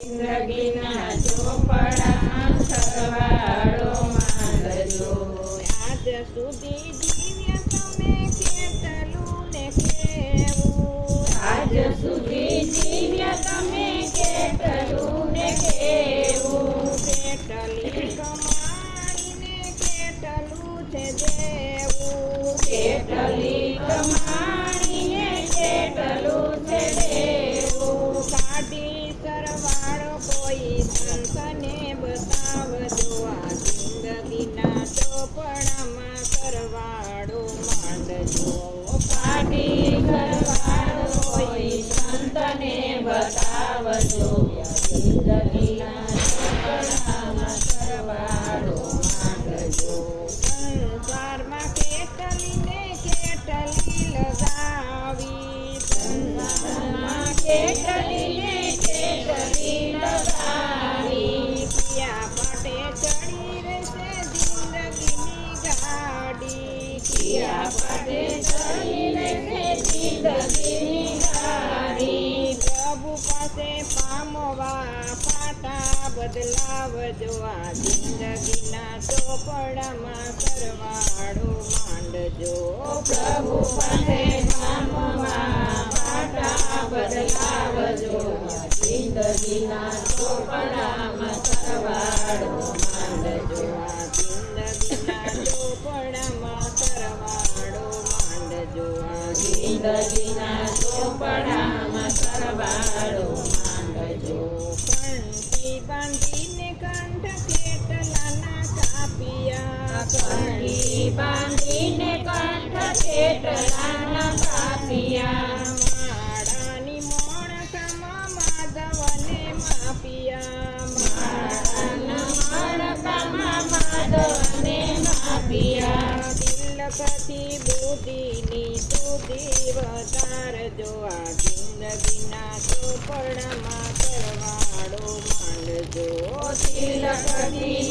જિંદગીના ચોપડા સરવાળો માંડજો. આજ સુધી જીવ્યા તમે કેટલું ને કેવું આજ સુધી જીવ્યા તમે કેટલું ને કેવું કેટલી કમાણીને કેટલું છે દેવું. કેટલી કમાણીને ચડી રહેશે જિંદગીની ગાડી. પ્રભુ પાસે પામવા પાટા બદલાવ જોવા જિંદગીના ચોપડામાં સરવાળો માંડજો પ્રભુ પાસે પામવા પાટા બદલાવજો જિંદગીના ચોપડામાં કેટલાના કાપિયા માળાની મોણકામાં માધવને માપિયા મણકામાં માધવને માપિયા તિલકથી બુદ્ધિની સુધી વધારજો આ જિંદગીના ચોપડામાં સરવાળો માંડજો તિલકથી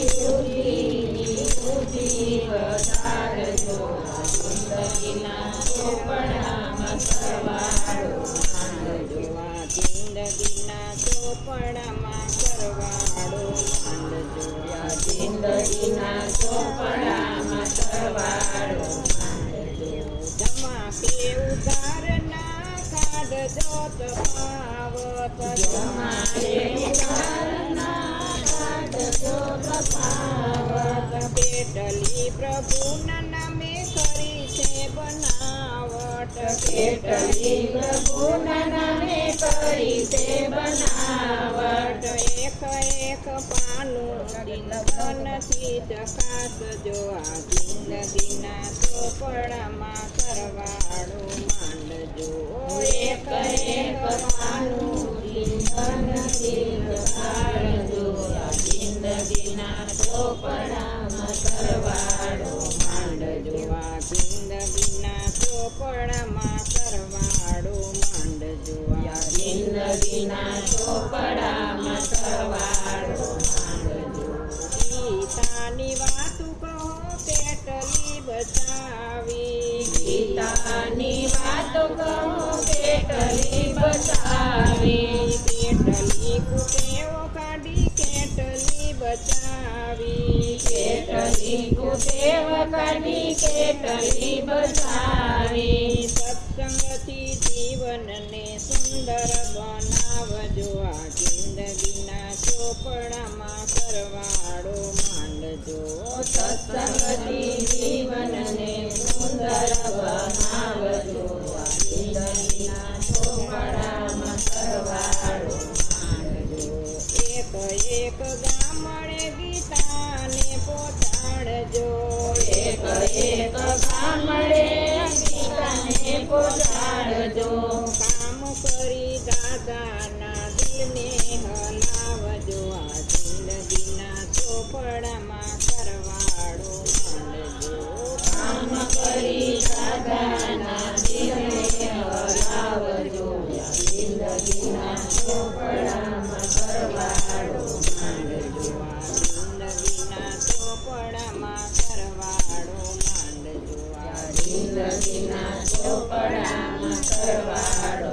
પેટલી પ્રભુના નામે કરી છે બનાવટ કેટલી પ્રભુના કરી છે બનાવટ એક એક પાનું દિનથી ચકાસજો આ જિંદગીના ચોપડામાં સરવાળો વાતું કહો કેટલી બચાવી. બતાવી કેટલી કુટેવો કાઢી કેટલી બચાવી. કેટલી કુટેવ કાઢી કેટલી બચાવી. જીવનને સુંદર બનાવજો, આ જિંદગીના ચોપડામાં સરવાળો માંડજો. સત્સંગથી જીવનને સુંદર બનાવજો, આ જિંદગીના એક ગામડે ગીતાને પોતાડજો એક એક ગામડે ગીતાને બધાના દિલને હલાવજો આ જિંદગીના ચોપડામાં કરવાડો માંડજો. કામ કરી બધાના દિલને હલાવજો જિંદગીના ચોપડામાં કરવાડો માંડજો આ જિંદગીના ચોપડામાં કરવાડો માંડજો આ જિંદગીના ચોપડામાં કરવાડો